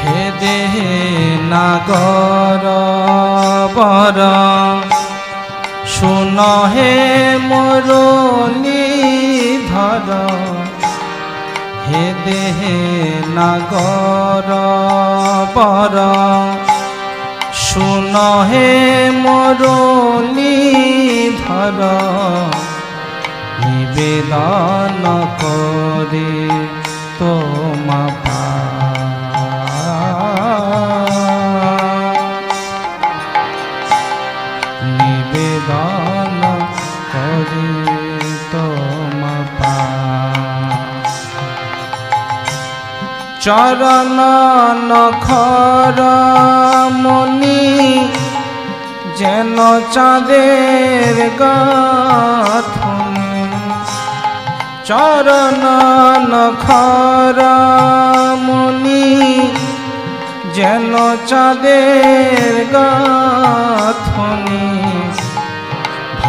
হে দেহে নাগর বর। শুন হে মরলি ধর। হে দেহে নাগর বর। শুন হে মরলি ধর। নিবেদন করে তোমা পা চরণ নখর মনি যেন চাঁদের গাথনি। চরণ নখর মনি যেন চাঁদের গাথনি।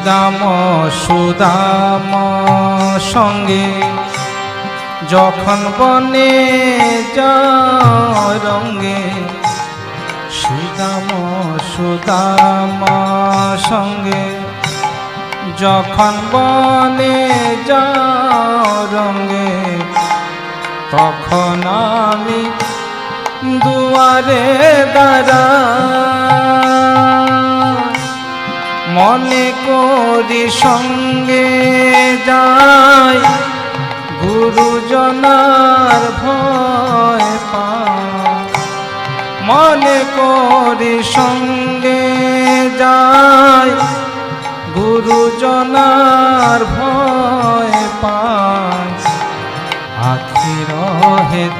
শ্রীদাম সুদাম, সঙ্গে যখন বনে যায় রঙ্গে শ্রীদাম সুদাম, সঙ্গে যখন বনে যায় রঙ্গে তখন আমি দুয়ারে দাঁড়া। মনে করি সঙ্গে যাই গুরুজনার ভয় পা মনে করি সঙ্গে যাই গুরুজনার ভয় পাই আখির হেতুয়া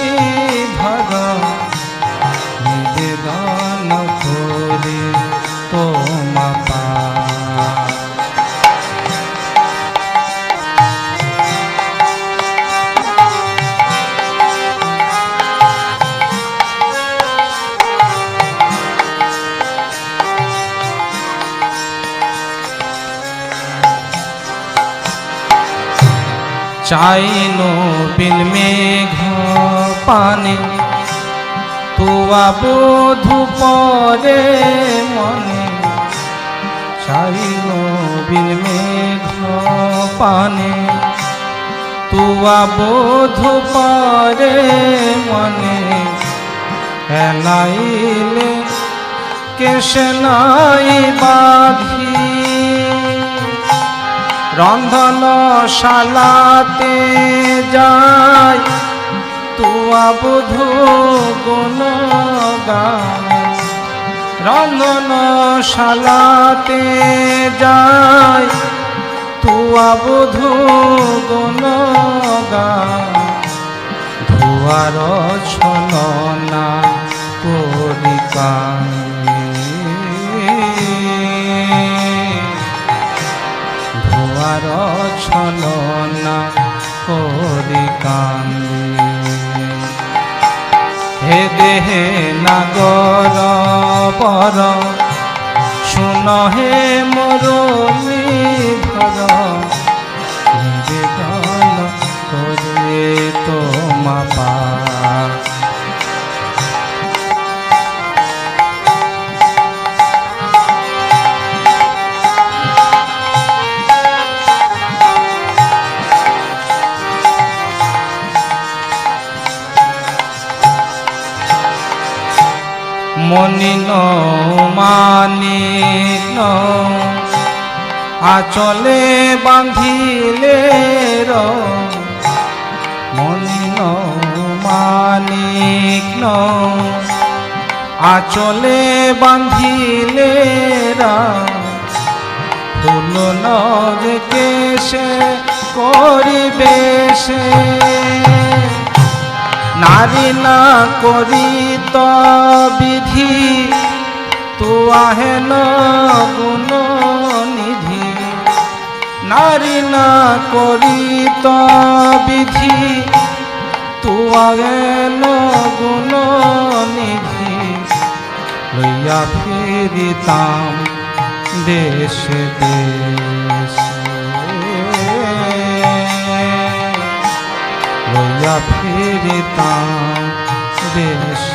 চাইনো বিন মেঘ পানে। তুয়া বধু পরে মনে চাইনো বিন মেঘ পানে। তুয়া বধু পরে মনে এলাইলে কেশে নাই বাধি রন্ধন শালাতে যায় তুয়া বুধু গুণ রন্ধন শালাতে যায় তুয়া বুধু গুণ ধুয়ার ছলনা করিকায় ছলনা করি কান্দি। হে দেহে নাগর পর শুন হে মরলি ধর মনিন মানিক আচলে বাঁধিলে মনিন মানিক আচলে বাঁধিলে ফুল কেশে করিবে সে। নারী না করি তো বিধি তো আহেন গুণ নিধি। নারী না করি বিধি। তু আহেন গুণ নিধি। লইয়া ফিরিতাম দেশে দেশে। লইয়া ফিরিতাম দেশে।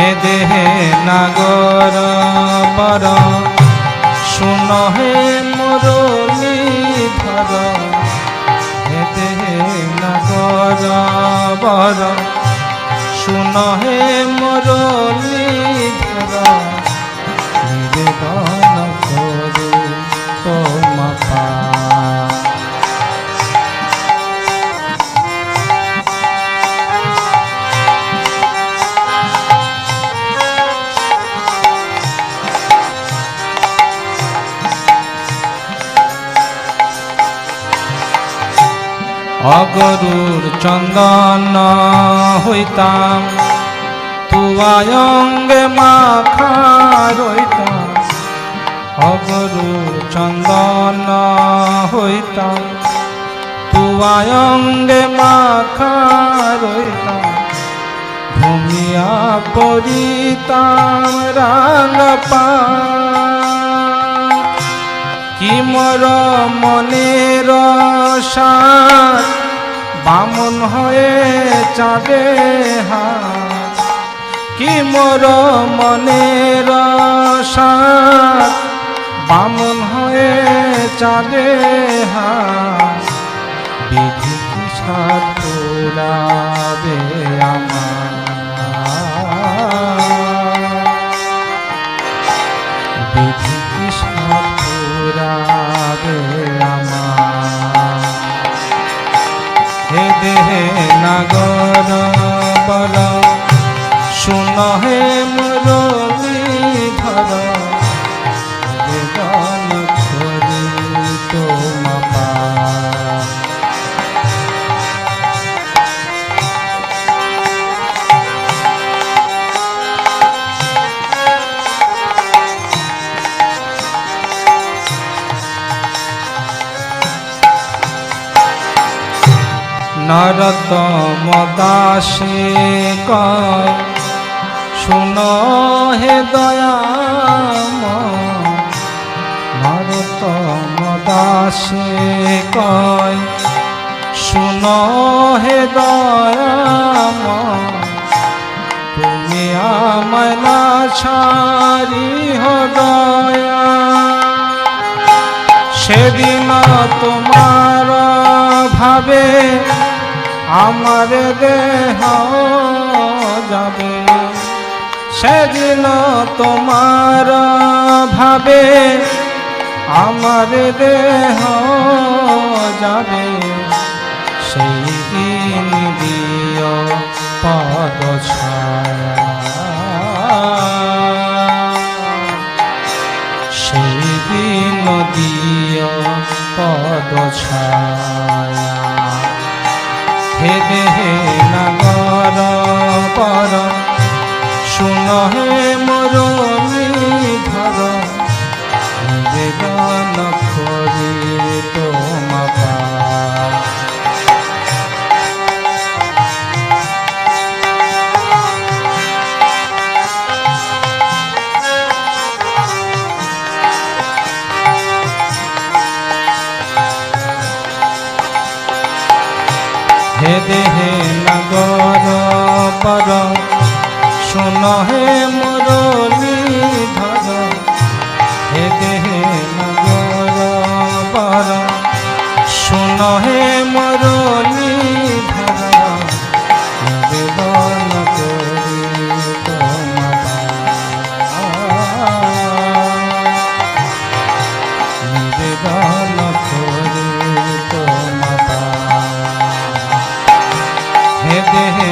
হে দেহে নাগর বর শুন হে মুরলি ধর হে দেহে নাগর বর শুন হে মুরলি ধর নিবেদন করু তোমা পা অগরুর চন্দন হইতাম তুয়ায়ঙ্গে মাখা রইতাম। অগরুর চন্দন হইতাম তুয়ায়ঙ্গে মাখা রইতাম। ঘুমিয়া পড়িতাম রাঙ্গপা কি মর মনের সার বামন হয়ে চাঁদে হাত। কি মোর মনের সার বামন হয়ে চাঁদে হাত। বিধি কি আমার। বিধি হে নাগর বল শুন হে মুরলি নরতম দাসে কয়, শুন হে দয়াম নরতম দাসে কয়, শুন হে দয়াম তুমি আমায় না ছাড়ি দয়া। সেদিন তোমার আমার দেহ যাবে সেদিন তোমার ভাবে আমার দেহ যাবে সেই দিন দিয় পদ সেই দিন দিয় পদ ছায়া। হে দেহে নগর পর। শুন হে মরমি দেহে নগর পর। শুন হে মুরলি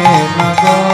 મગો